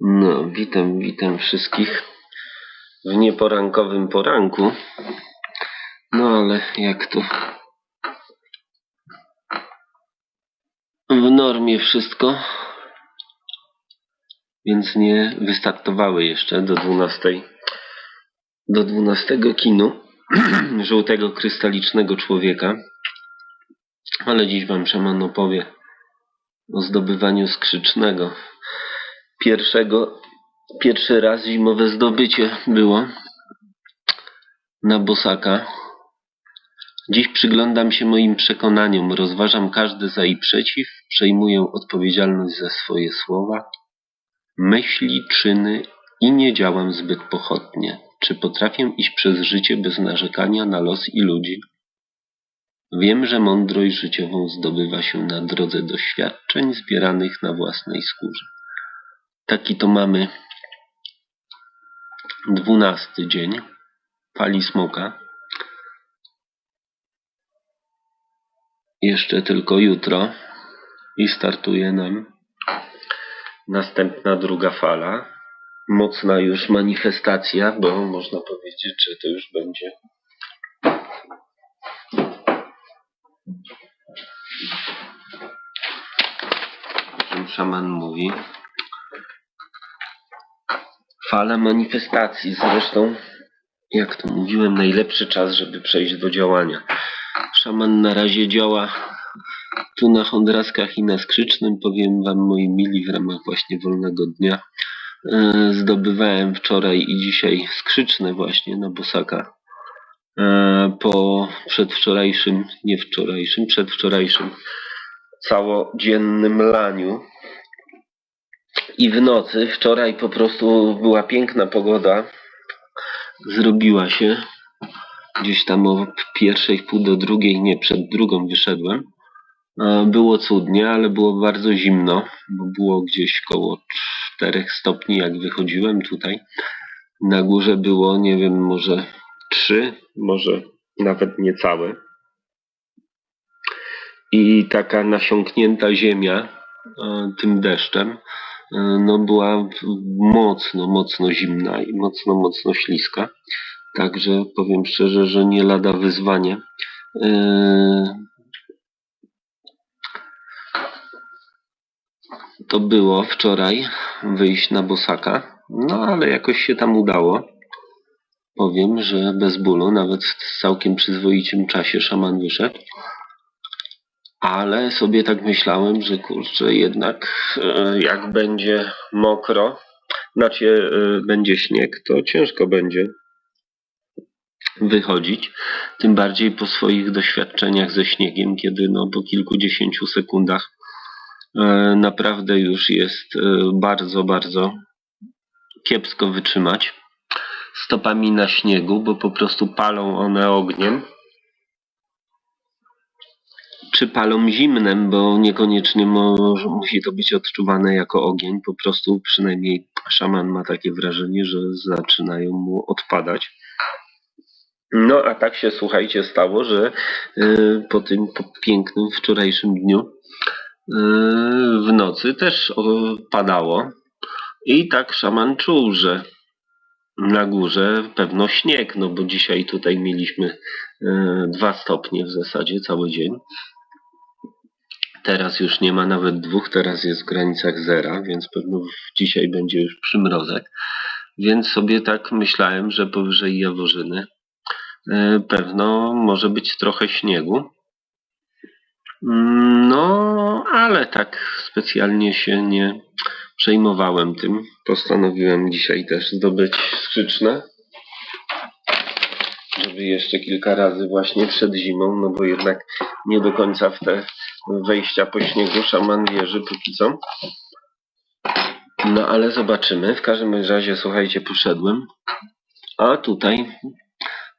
No, witam, witam wszystkich w nieporankowym poranku. No ale jak to w normie wszystko, więc nie wystartowały jeszcze do 12 do 12 kinu żółtego krystalicznego człowieka. Ale dziś wam szaman opowie o zdobywaniu skrzycznego. Pierwszego, pierwszy raz zimowe zdobycie było na bosaka. Dziś przyglądam się moim przekonaniom, rozważam każde za i przeciw, przejmuję odpowiedzialność za swoje słowa, myśli, czyny i nie działam zbyt pochopnie. Czy potrafię iść przez życie bez narzekania na los i ludzi? Wiem, że mądrość życiową zdobywa się na drodze doświadczeń zbieranych na własnej skórze. Taki to mamy dwunasty dzień fali smoka. Jeszcze tylko jutro i startuje nam następna druga fala. Mocna już manifestacja, bo można powiedzieć, że to już będzie czym szaman mówi. Fala manifestacji. Zresztą, jak to mówiłem, najlepszy czas, żeby przejść do działania. Szaman na razie działa tu na Hondraskach i na Skrzycznym. Powiem wam, moi mili, w ramach właśnie wolnego dnia. E, Zdobywałem wczoraj i dzisiaj skrzyczne właśnie na Bosaka. E, Po przedwczorajszym, nie wczorajszym, przedwczorajszym całodziennym laniu. I w nocy, wczoraj po prostu była piękna pogoda. Zrobiła się. Gdzieś tam o pierwszej, wpół do drugiej, nie, przed drugą wyszedłem. E, Było cudnie, ale było bardzo zimno, bo było gdzieś koło 4 stopni, jak wychodziłem tutaj. Na górze było, nie wiem, może 3, może nawet niecałe. I taka nasiąknięta ziemia e, tym deszczem, e, no była mocno, mocno zimna i mocno, mocno śliska. Także powiem szczerze, że nie lada wyzwanie. E, To było wczoraj wyjść na bosaka, no ale jakoś się tam udało. Powiem, że bez bólu, nawet w całkiem przyzwoitym czasie szaman wyszedł. Ale sobie tak myślałem, że kurczę, jednak e, jak będzie mokro, znaczy e, będzie śnieg, to ciężko będzie wychodzić. Tym bardziej po swoich doświadczeniach ze śniegiem, kiedy no, po kilkudziesięciu sekundach e, naprawdę już jest bardzo, bardzo kiepsko wytrzymać stopami na śniegu, bo po prostu palą one ogniem. Czy palą zimnem, bo niekoniecznie może, musi to być odczuwane jako ogień. Po prostu przynajmniej szaman ma takie wrażenie, że zaczynają mu odpadać. No a tak się słuchajcie stało, że y, po tym po pięknym wczorajszym dniu y, w nocy też padało. I tak szaman czuł, że na górze pewno śnieg, no bo dzisiaj tutaj mieliśmy e, dwa stopnie w zasadzie cały dzień. Teraz już nie ma nawet dwóch, teraz jest w granicach zera, więc pewno dzisiaj będzie już przymrozek. Więc sobie tak myślałem, że powyżej Jaworzyny e, pewno może być trochę śniegu. Mm, No, ale tak specjalnie się nie przejmowałem tym. Postanowiłem dzisiaj też zdobyć skrzyczne. Żeby jeszcze kilka razy właśnie przed zimą, no bo jednak nie do końca w te wejścia po śniegu szaman wierzy póki co. No ale zobaczymy. W każdym razie, słuchajcie, poszedłem. A tutaj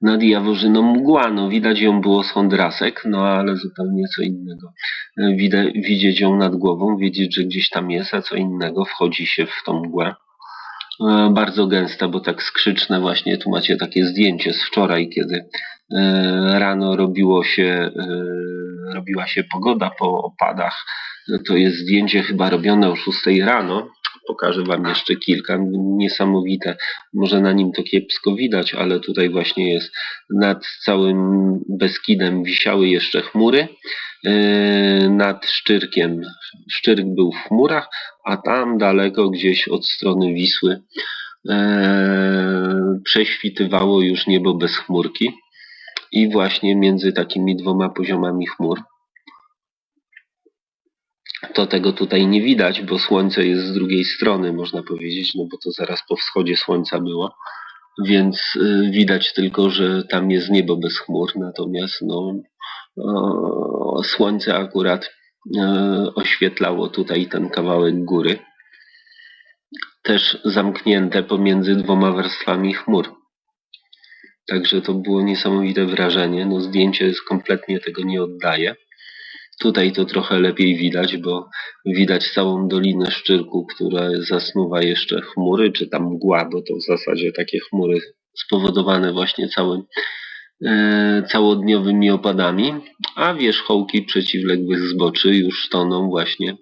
nad Jaworzyną mgła. No widać ją było z Hondrasek, no ale zupełnie co innego. Widzę, widzieć ją nad głową, wiedzieć, że gdzieś tam jest, a co innego wchodzi się w tą mgłę. E, Bardzo gęsta, bo tak skrzyczne właśnie, tu macie takie zdjęcie z wczoraj, kiedy e, rano robiło się, e, robiła się pogoda po opadach. To jest zdjęcie chyba robione o 6 rano. Pokażę Wam jeszcze kilka. Niesamowite. Może na nim to kiepsko widać, ale tutaj właśnie jest nad całym Beskidem wisiały jeszcze chmury. Yy, Nad Szczyrkiem. Szczyrk był w chmurach, a tam daleko gdzieś od strony Wisły prześwitywało już niebo bez chmurki. I właśnie między takimi dwoma poziomami chmur to tego tutaj nie widać, bo słońce jest z drugiej strony, można powiedzieć, no bo to zaraz po wschodzie słońca było. Więc y, widać tylko, że tam jest niebo bez chmur, natomiast no, słońce akurat e, oświetlało tutaj ten kawałek góry. Też zamknięte pomiędzy dwoma warstwami chmur. Także to było niesamowite wrażenie. No, zdjęcie kompletnie tego nie oddaje. Tutaj to trochę lepiej widać, bo widać całą Dolinę Szczyrku, która zasnuwa jeszcze chmury, czy tam mgła, bo to w zasadzie takie chmury spowodowane właśnie całym, e, całodniowymi opadami, a wierzchołki przeciwległych zboczy już toną właśnie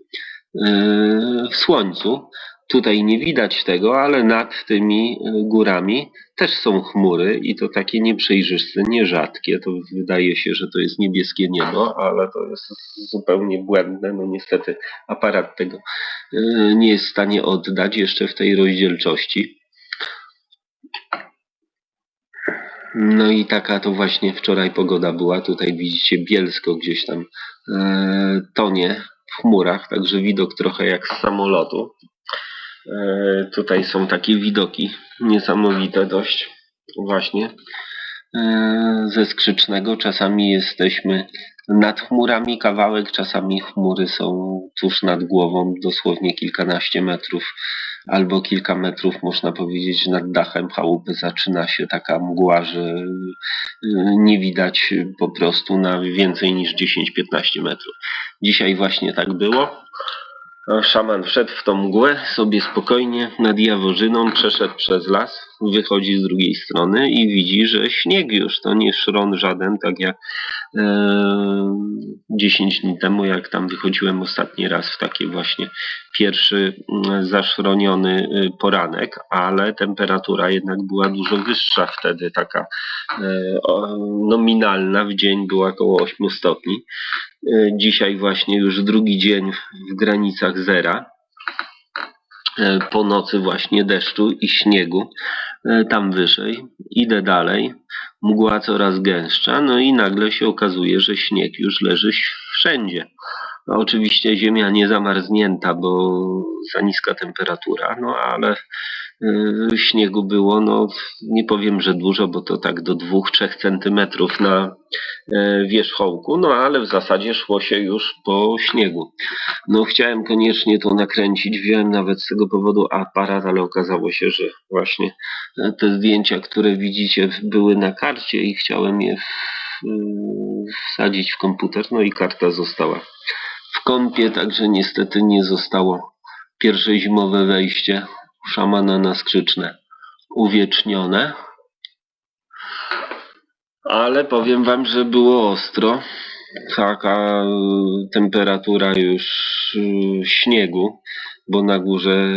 e, w słońcu. Tutaj nie widać tego, ale nad tymi e, górami też są chmury i to takie nieprzejrzyste, nierzadkie. To wydaje się, że to jest niebieskie niebo, ale to jest zupełnie błędne. No niestety aparat tego e, nie jest w stanie oddać jeszcze w tej rozdzielczości. No i taka to właśnie wczoraj pogoda była. Tutaj widzicie Bielsko gdzieś tam e, tonie w chmurach, także widok trochę jak z samolotu. E, tutaj są takie widoki niesamowite dość właśnie e, ze skrzycznego. Czasami jesteśmy nad chmurami kawałek, czasami chmury są tuż nad głową, dosłownie kilkanaście metrów albo kilka metrów, można powiedzieć, nad dachem chałupy zaczyna się taka mgła, że e, nie widać po prostu na więcej niż 10-15 metrów. Dzisiaj właśnie tak było. Szaman wszedł w tą mgłę sobie spokojnie nad Jaworzyną, przeszedł przez las, wychodzi z drugiej strony i widzi, że śnieg już, to nie szron żaden, tak jak e, 10 dni temu, jak tam wychodziłem ostatni raz w taki właśnie pierwszy mm, zaszroniony y, poranek, ale temperatura jednak była dużo wyższa wtedy, taka e, nominalna, w dzień była około 8 stopni. E, Dzisiaj właśnie już drugi dzień w granicach zera. E, Po nocy właśnie deszczu i śniegu. E, Tam wyżej. Idę dalej. Mgła coraz gęstsza. No i nagle się okazuje, że śnieg już leży wszędzie. No, oczywiście ziemia nie zamarznięta, bo za niska temperatura, no ale śniegu było, no nie powiem, że dużo, bo to tak do 2-3 centymetrów na e, wierzchołku, no ale w zasadzie szło się już po śniegu. No chciałem koniecznie to nakręcić, wziąłem nawet z tego powodu aparat, ale okazało się, że właśnie e, te zdjęcia, które widzicie były na karcie i chciałem je y, wsadzić w komputer, no i karta została w kąpie, także niestety nie zostało pierwsze zimowe wejście szamana na skrzyczne uwiecznione. Ale powiem wam, że było ostro. Taka y, temperatura już y, śniegu, bo na górze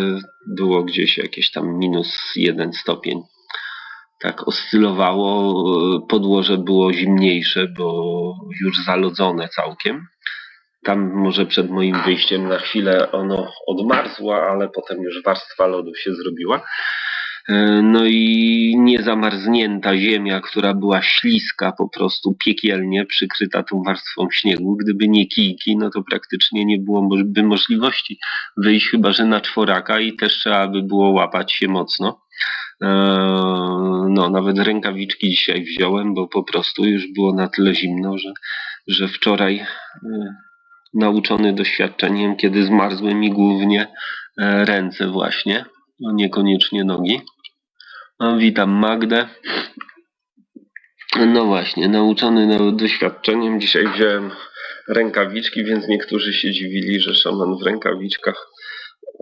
było gdzieś jakieś tam minus jeden stopień. Tak oscylowało, y, podłoże było zimniejsze, bo już zalodzone całkiem. Tam może przed moim wyjściem na chwilę ono odmarzło, ale potem już warstwa lodu się zrobiła. E, No i niezamarznięta ziemia, która była śliska, po prostu piekielnie przykryta tą warstwą śniegu. Gdyby nie kijki, no to praktycznie nie byłoby możliwości wyjść, chyba że na czworaka i też trzeba by było łapać się mocno. E, No, nawet rękawiczki dzisiaj wziąłem, bo po prostu już było na tyle zimno, że, że wczoraj e, nauczony doświadczeniem, kiedy zmarzły mi głównie e, ręce właśnie, no niekoniecznie nogi. No, witam Magdę. No właśnie, nauczony doświadczeniem, dzisiaj wziąłem rękawiczki, więc niektórzy się dziwili, że szaman w rękawiczkach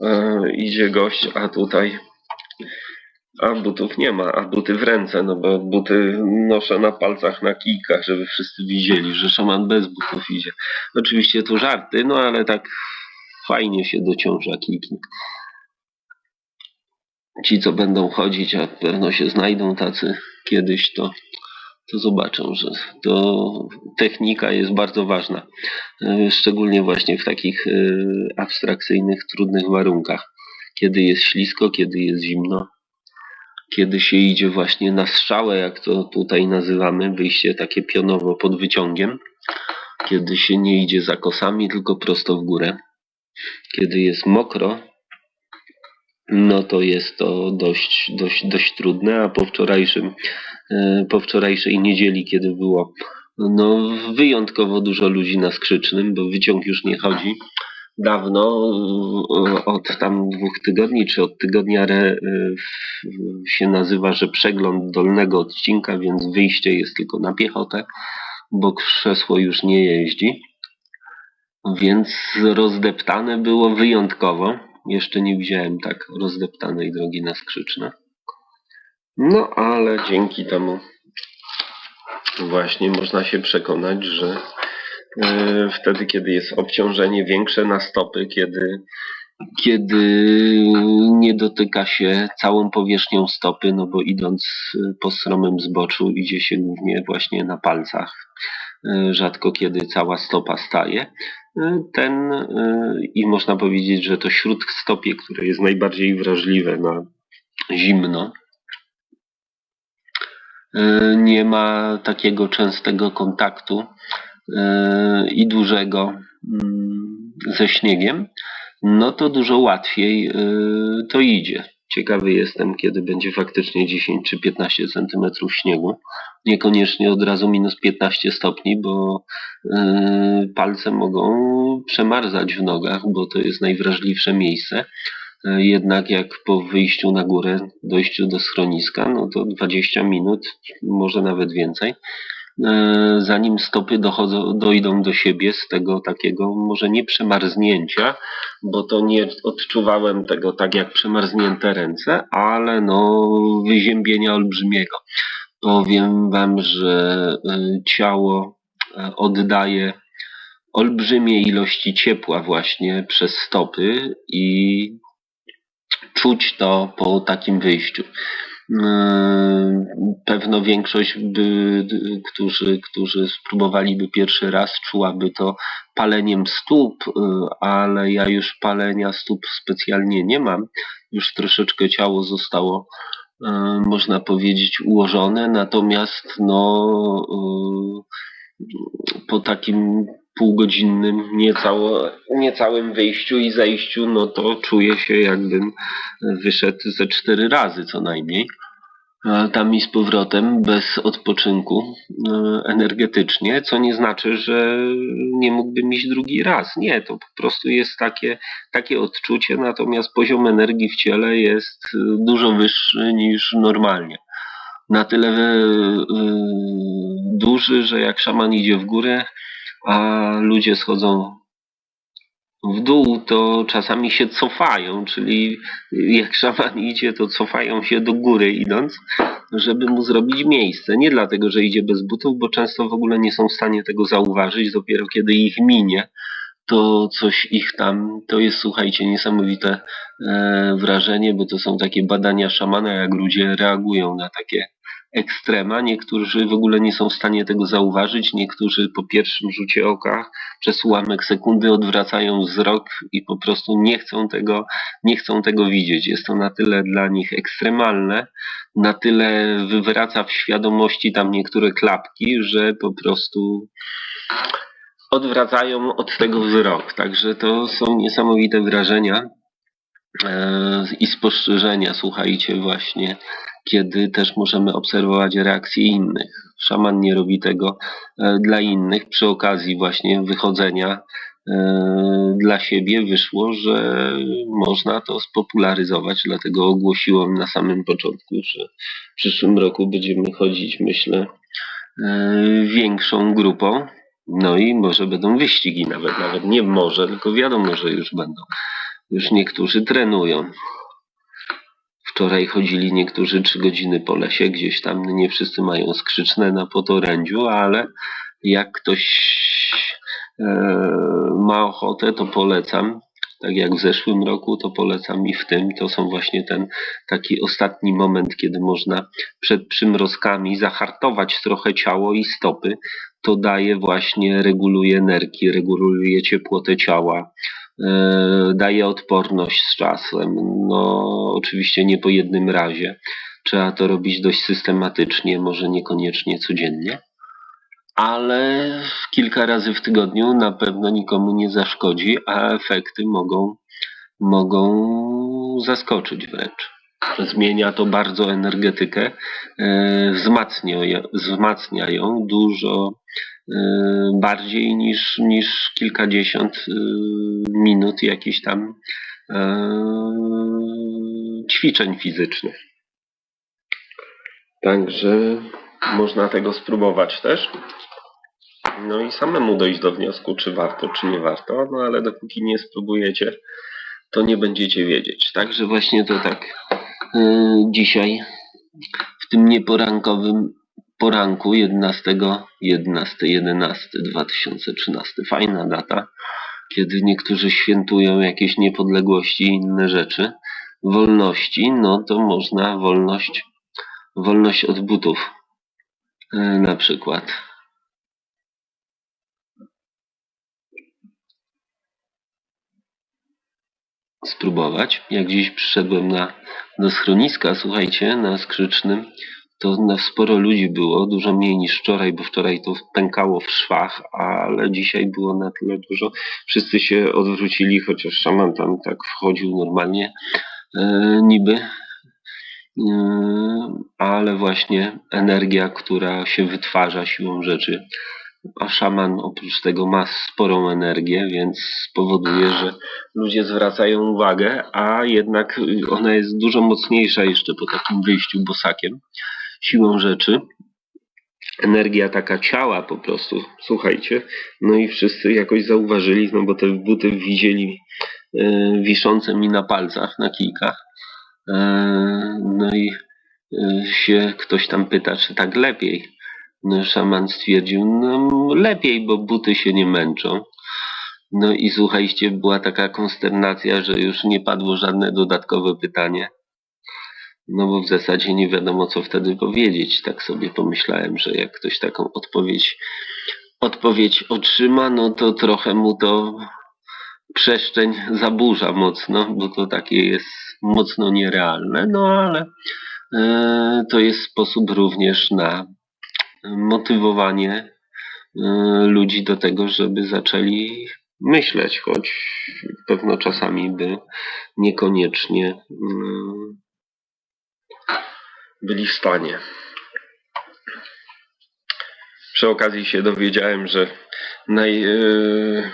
e, idzie gość, a tutaj a butów nie ma, a buty w ręce, no bo buty noszę na palcach, na kijkach, żeby wszyscy widzieli, że szaman bez butów idzie. Oczywiście to żarty, no ale tak fajnie się dociąża kijki. Ci, co będą chodzić, a pewno się znajdą tacy kiedyś, to, to zobaczą, że to technika jest bardzo ważna. E, Szczególnie właśnie w takich e, abstrakcyjnych, trudnych warunkach. Kiedy jest ślisko, kiedy jest zimno, kiedy się idzie właśnie na strzałę, jak to tutaj nazywamy, wyjście takie pionowo pod wyciągiem, kiedy się nie idzie za kosami, tylko prosto w górę. Kiedy jest mokro, no to jest to dość, dość, dość trudne, a po wczorajszym, e, po wczorajszej niedzieli, kiedy było no, wyjątkowo dużo ludzi na skrzycznym, bo wyciąg już nie chodzi. Dawno, e, od tam dwóch tygodni, czy od tygodnia re, e, się nazywa, że przegląd dolnego odcinka, więc wyjście jest tylko na piechotę, bo krzesło już nie jeździ. Więc rozdeptane było wyjątkowo. Jeszcze nie widziałem tak rozdeptanej drogi na skrzyczne. No ale dzięki temu właśnie można się przekonać, że wtedy, kiedy jest obciążenie większe na stopy, kiedy, kiedy nie dotyka się całą powierzchnią stopy, no bo idąc e, po stromym zboczu idzie się głównie właśnie na palcach. E, Rzadko kiedy cała stopa staje. E, Ten e, i można powiedzieć, że to śródstopie, które jest najbardziej wrażliwe na zimno, e, nie ma takiego częstego kontaktu e, i dużego mm, ze śniegiem, no to dużo łatwiej e, to idzie. Ciekawy jestem, kiedy będzie faktycznie 10 czy 15 centymetrów śniegu. Niekoniecznie od razu minus 15 stopni, bo e, palce mogą przemarzać w nogach, bo to jest najwrażliwsze miejsce. E, Jednak jak po wyjściu na górę, dojściu do schroniska, no to 20 minut, może nawet więcej, e, zanim stopy dochodzą, dojdą do siebie z tego takiego może nie przemarznięcia, bo to nie odczuwałem tego tak jak przemarznięte ręce, ale no wyziębienia olbrzymiego. Powiem wam, że e, ciało e, oddaje olbrzymie ilości ciepła właśnie przez stopy i czuć to po takim wyjściu. Yy, Pewno większość, by, którzy, którzy spróbowaliby pierwszy raz, czułaby to paleniem stóp, yy, ale ja już palenia stóp specjalnie nie mam. Już troszeczkę ciało zostało, yy, można powiedzieć, ułożone, natomiast no, po takim półgodzinnym niecało, niecałym wyjściu i zejściu, no to czuję się jakbym wyszedł ze cztery razy co najmniej. Tam i z powrotem, bez odpoczynku e, energetycznie, co nie znaczy, że nie mógłbym iść drugi raz. Nie, to po prostu jest takie, takie odczucie, natomiast poziom energii w ciele jest e, dużo wyższy niż normalnie. Na tyle e, duży, że jak szaman idzie w górę, a ludzie schodzą w dół, to czasami się cofają, czyli jak szaman idzie, to cofają się do góry idąc, żeby mu zrobić miejsce. Nie dlatego, że idzie bez butów, bo często w ogóle nie są w stanie tego zauważyć, dopiero kiedy ich minie, to coś ich tam, to jest słuchajcie, niesamowite e, wrażenie, bo to są takie badania szamana, jak ludzie reagują na takie ekstrema. Niektórzy w ogóle nie są w stanie tego zauważyć, niektórzy po pierwszym rzucie oka przez ułamek sekundy odwracają wzrok i po prostu nie chcą tego, nie chcą tego widzieć. Jest to na tyle dla nich ekstremalne, na tyle wywraca w świadomości tam niektóre klapki, że po prostu odwracają od tego wzrok. Także to są niesamowite wrażenia e, i spostrzeżenia, słuchajcie, właśnie, kiedy też możemy obserwować reakcje innych. Szaman nie robi tego e, dla innych. Przy okazji właśnie wychodzenia e, dla siebie wyszło, że można to spopularyzować, dlatego ogłosiłem na samym początku, że w przyszłym roku będziemy chodzić, myślę, e, większą grupą. No i może będą wyścigi nawet, nawet nie może, tylko wiadomo, że już będą. Już niektórzy trenują. Wczoraj chodzili niektórzy trzy godziny po lesie, gdzieś tam nie wszyscy mają skrzyczne na potorędziu, ale jak ktoś e, ma ochotę, to polecam. Tak jak w zeszłym roku, to polecam i w tym. To są właśnie ten taki ostatni moment, kiedy można przed przymrozkami zahartować trochę ciało i stopy. To daje właśnie, reguluje energię, reguluje ciepłotę ciała, daje odporność z czasem. No, oczywiście nie po jednym razie. Trzeba to robić dość systematycznie, może niekoniecznie codziennie ale kilka razy w tygodniu na pewno nikomu nie zaszkodzi, a efekty mogą, mogą zaskoczyć wręcz. Zmienia to bardzo energetykę, e, wzmacnia, wzmacnia ją dużo e, bardziej niż, niż kilkadziesiąt e, minut jakichś tam ćwiczeń fizycznych. Także można tego spróbować też. No i samemu dojść do wniosku, czy warto, czy nie warto, no ale dopóki nie spróbujecie, to nie będziecie wiedzieć. Także właśnie to tak dzisiaj w tym nieporankowym poranku 11, 11, 11 2013. Fajna data, kiedy niektórzy świętują jakieś niepodległości i inne rzeczy. Wolności, no to można wolność, wolność od butów yy, na przykład spróbować. Jak dziś przyszedłem na, do schroniska, słuchajcie, na Skrzycznym, to sporo ludzi było, dużo mniej niż wczoraj, bo wczoraj to pękało w szwach, ale dzisiaj było na tyle dużo. Wszyscy się odwrócili, chociaż szaman tam tak wchodził normalnie, e, niby. E, ale właśnie energia, która się wytwarza siłą rzeczy, a szaman oprócz tego ma sporą energię, więc spowoduje, że ludzie zwracają uwagę, a jednak ona jest dużo mocniejsza jeszcze po takim wyjściu bosakiem, siłą rzeczy. Energia taka ciała po prostu, słuchajcie, no i wszyscy jakoś zauważyli, no bo te buty widzieli e, wiszące mi na palcach, na kijkach. E, no i e, się ktoś tam pyta, czy tak lepiej no, szaman stwierdził, no lepiej, bo buty się nie męczą. No i słuchajcie, była taka konsternacja, że już nie padło żadne dodatkowe pytanie. No bo w zasadzie nie wiadomo, co wtedy powiedzieć. Tak sobie pomyślałem, że jak ktoś taką odpowiedź, odpowiedź otrzyma, no to trochę mu to przestrzeń zaburza mocno, bo to takie jest mocno nierealne. No ale e, to jest sposób również na motywowanie e, ludzi do tego, żeby zaczęli myśleć, choć pewno czasami by niekoniecznie mm, byli w stanie. Przy okazji się dowiedziałem, że największym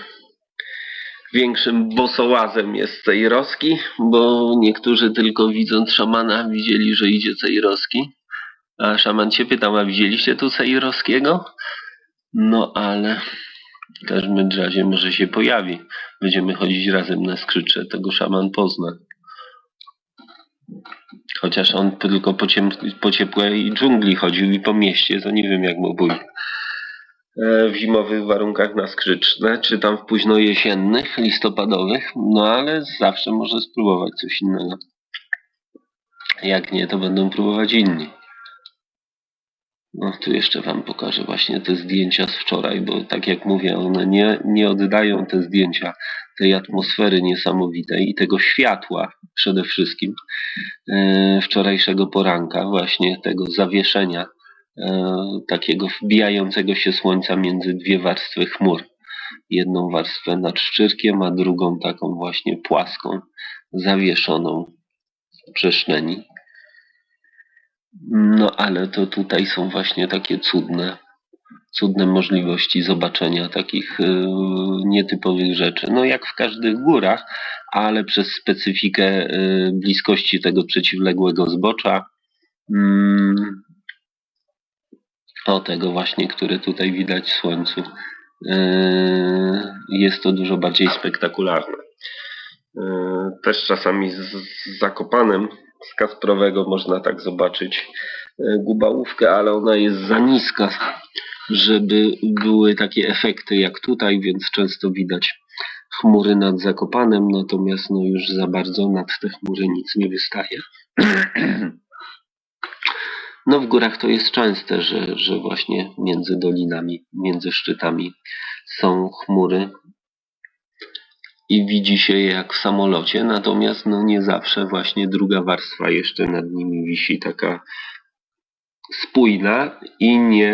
e, bosołazem jest Cejrowski, bo niektórzy tylko widząc szamana widzieli, że idzie Cejrowski a szaman się pytał, a widzieliście tu Sejrowskiego? No ale w każdym razie może się pojawi. Będziemy chodzić razem na skrzycze, tego szaman pozna. Chociaż on tylko po, ciem, po ciepłej dżungli chodził i po mieście, to nie wiem jak mógł e, w zimowych warunkach na skrzyczne, czy tam w późno jesiennych, listopadowych, no ale zawsze może spróbować coś innego. Jak nie, to będą próbować inni. No tu jeszcze Wam pokażę właśnie te zdjęcia z wczoraj, bo tak jak mówię, one nie, nie oddają te zdjęcia tej atmosfery niesamowitej i tego światła przede wszystkim e, wczorajszego poranka, właśnie tego zawieszenia e, takiego wbijającego się słońca między dwie warstwy chmur. Jedną warstwę nad Szczyrkiem, a drugą taką właśnie płaską, zawieszoną w. No ale to tutaj są właśnie takie cudne, cudne możliwości zobaczenia takich y, nietypowych rzeczy. No jak w każdych górach, ale przez specyfikę y, bliskości tego przeciwległego zbocza. Mm, o tego właśnie, który tutaj widać w słońcu. Y, jest to dużo bardziej spektakularne. Też czasami z, Zakopanem z Kasprowego można tak zobaczyć gubałówkę, ale ona jest za niska, żeby były takie efekty jak tutaj, więc często widać chmury nad Zakopanem, natomiast no już za bardzo nad te chmury nic nie wystaje. No w górach to jest częste, że, że właśnie między dolinami, między szczytami są chmury i widzi się je jak w samolocie, natomiast no nie zawsze właśnie druga warstwa jeszcze nad nimi wisi taka spójna i nie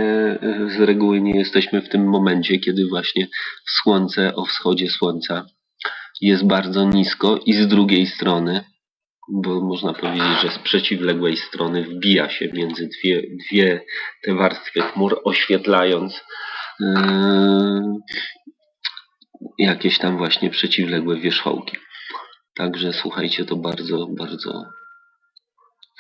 z reguły nie jesteśmy w tym momencie, kiedy właśnie słońce o wschodzie słońca jest bardzo nisko i z drugiej strony, bo można powiedzieć, że z przeciwległej strony wbija się między dwie, dwie te warstwy chmur, oświetlając yy, jakieś tam właśnie przeciwległe wierzchołki. Także słuchajcie, to bardzo, bardzo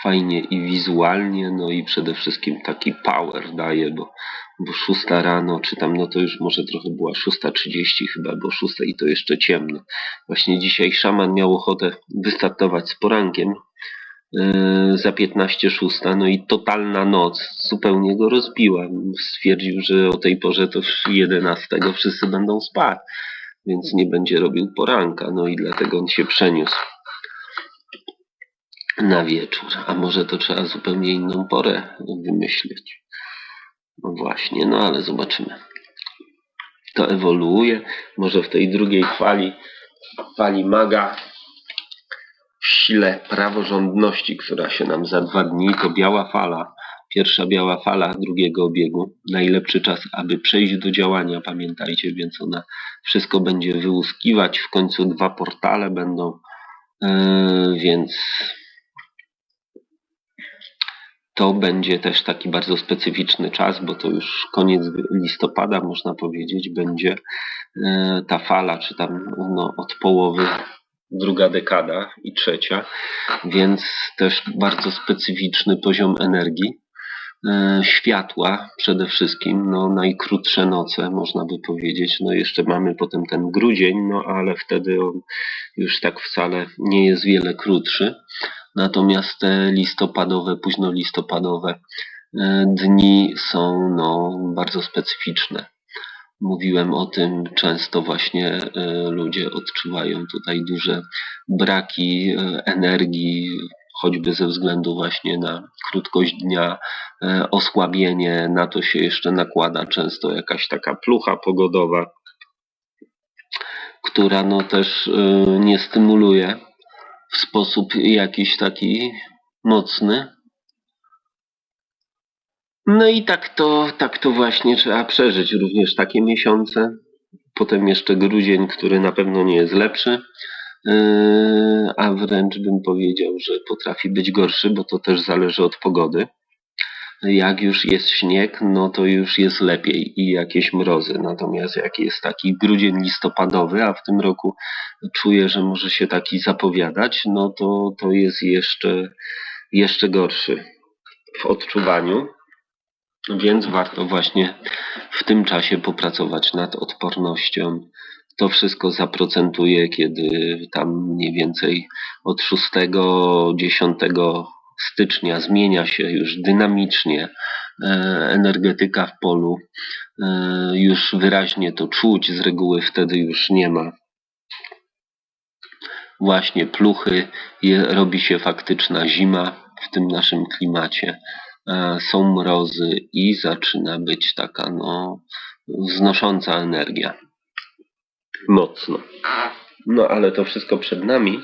fajnie i wizualnie, no i przede wszystkim taki power daje, bo, bo 6 rano, czy tam, no to już może trochę była 6.30 chyba, bo 6 i to jeszcze ciemno. Właśnie dzisiaj szaman miał ochotę wystartować z porankiem yy, za 15.06, no i totalna noc zupełnie go rozbiła. Stwierdził, że o tej porze to 11 wszyscy będą spać, więc nie będzie robił poranka, no i dlatego on się przeniósł na wieczór. A może to trzeba zupełnie inną porę wymyślić. No właśnie, no ale zobaczymy. To ewoluuje. Może w tej drugiej fali, fali maga, w sile praworządności, która się nam za dwa dni, to biała fala, pierwsza biała fala drugiego obiegu. Najlepszy czas, aby przejść do działania, pamiętajcie, więc ona wszystko będzie wyłuskiwać. W końcu dwa portale będą, yy, więc to będzie też taki bardzo specyficzny czas, bo to już koniec listopada, można powiedzieć, będzie e, ta fala, czy tam no, od połowy druga dekada i trzecia, więc też bardzo specyficzny poziom energii. E, światła przede wszystkim, no najkrótsze noce można by powiedzieć, no jeszcze mamy potem ten grudzień, no ale wtedy on już tak wcale nie jest wiele krótszy. Natomiast te listopadowe, późno listopadowe e, dni są no, bardzo specyficzne. Mówiłem o tym, często właśnie e, ludzie odczuwają tutaj duże braki e, energii, choćby ze względu właśnie na krótkość dnia, osłabienie, na to się jeszcze nakłada często jakaś taka plucha pogodowa, która no też nie stymuluje w sposób jakiś taki mocny. No i tak to, tak to właśnie trzeba przeżyć również takie miesiące. Potem jeszcze grudzień, który na pewno nie jest lepszy, yy, a wręcz bym powiedział, że potrafi być gorszy, bo to też zależy od pogody jak już jest śnieg, no to już jest lepiej i jakieś mrozy. Natomiast jak jest taki grudzień listopadowy, a w tym roku czuję, że może się taki zapowiadać, no to, to jest jeszcze, jeszcze gorszy w odczuwaniu. Więc warto właśnie w tym czasie popracować nad odpornością. To wszystko zaprocentuje, kiedy tam mniej więcej od 6-10 stycznia zmienia się już dynamicznie e, energetyka w polu. E, już wyraźnie to czuć, z reguły wtedy już nie ma właśnie pluchy, robi się faktyczna zima w tym naszym klimacie. Są mrozy i zaczyna być taka no, wznosząca energia. Mocno. No ale to wszystko przed nami.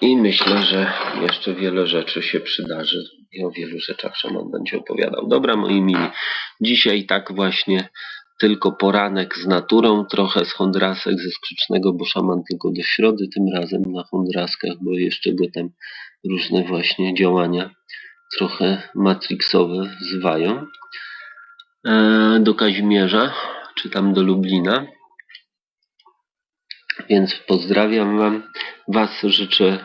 I myślę, że jeszcze wiele rzeczy się przydarzy i o wielu rzeczach szaman będzie opowiadał. Dobra, moi mili, dzisiaj tak właśnie tylko poranek z naturą, trochę z Hondrasek ze Skrzycznego, bo szaman tylko do środy tym razem na Hondraskach, bo jeszcze go tam różne właśnie działania trochę matrixowe zwają. E, do Kazimierza, czy tam do Lublina. Więc pozdrawiam wam, Was życzę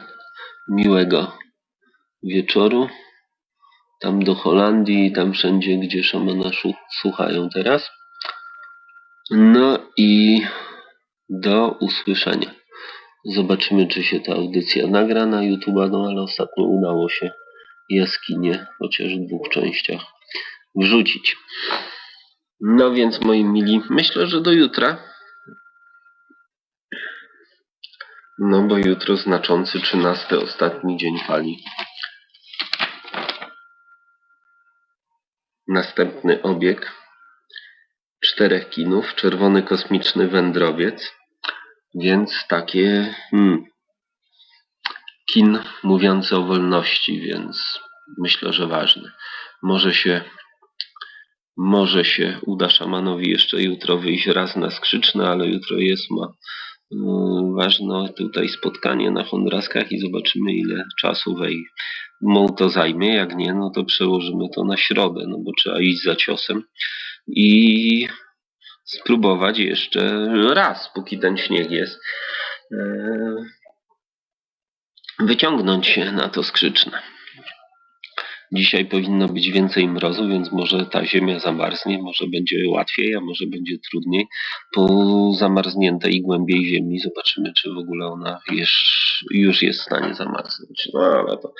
miłego wieczoru. Tam do Holandii tam wszędzie, gdzie szamana słuchają teraz. No i Do usłyszenia. Zobaczymy, czy się ta audycja nagra na YouTube'a, no ale ostatnio udało się jaskinie, chociaż w dwóch częściach, wrzucić. No więc, moi mili, myślę, że do jutra. No bo jutro znaczący 13, ostatni dzień fali. Następny obieg czterech kinów, czerwony kosmiczny wędrowiec, więc takie hmm, kin mówiący o wolności, więc myślę, że ważne. Może się może się uda szamanowi jeszcze jutro wyjść raz na skrzyczne, ale jutro jest ma ważne tutaj spotkanie na Hondraskach i zobaczymy ile czasu wej mu to zajmie. Jak nie, no to przełożymy to na środę, no bo trzeba iść za ciosem i spróbować jeszcze raz, póki ten śnieg jest, e, wyciągnąć się na to skrzyczne. Dzisiaj powinno być więcej mrozu, więc może ta ziemia zamarznie, może będzie łatwiej, a może będzie trudniej. Po zamarzniętej głębiej ziemi zobaczymy, czy w ogóle ona już, jest w stanie zamarznąć. No ale to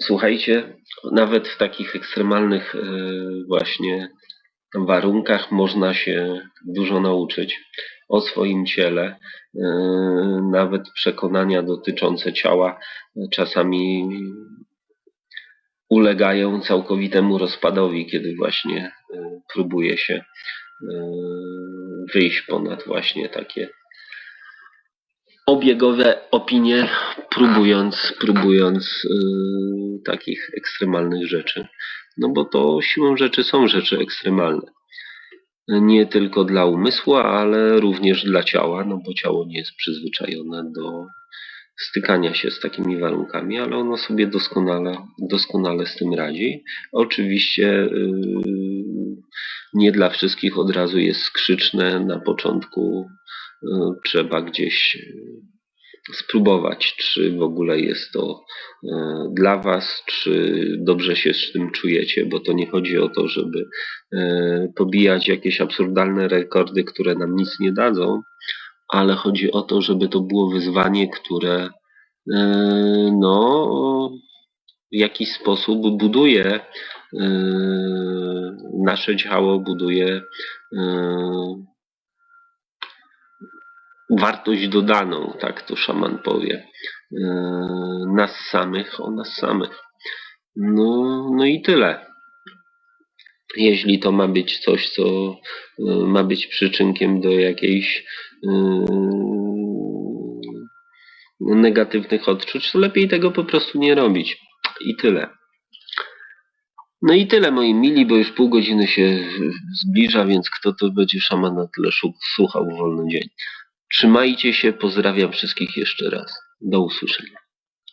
słuchajcie, nawet w takich ekstremalnych e, właśnie warunkach można się dużo nauczyć o swoim ciele, e, nawet przekonania dotyczące ciała czasami ulegają całkowitemu rozpadowi, kiedy właśnie e, próbuje się e, wyjść ponad właśnie takie obiegowe opinie, próbując, próbując e, takich ekstremalnych rzeczy. No bo to siłą rzeczy są rzeczy ekstremalne. Nie tylko dla umysłu, ale również dla ciała, no bo ciało nie jest przyzwyczajone do stykania się z takimi warunkami, ale ono sobie doskonale, doskonale z tym radzi. Oczywiście yy, nie dla wszystkich od razu jest skrzyczne. Na początku yy, trzeba gdzieś yy, spróbować, czy w ogóle jest to dla Was, czy dobrze się z tym czujecie, bo to nie chodzi o to, żeby pobijać jakieś absurdalne rekordy, które nam nic nie dadzą, ale chodzi o to, żeby to było wyzwanie, które e, no, w jakiś sposób buduje e, nasze ciało, buduje e, wartość dodaną, tak to szaman powie, nas samych o nas samych. No, no i tyle jeśli to ma być coś, co ma być przyczynkiem do jakiejś negatywnych odczuć, to lepiej tego po prostu nie robić. I tyle. No i tyle moi mili, bo już pół godziny się zbliża, więc kto to będzie szaman na tyle słuchał w wolny dzień. Trzymajcie się, pozdrawiam wszystkich jeszcze raz. Do usłyszenia.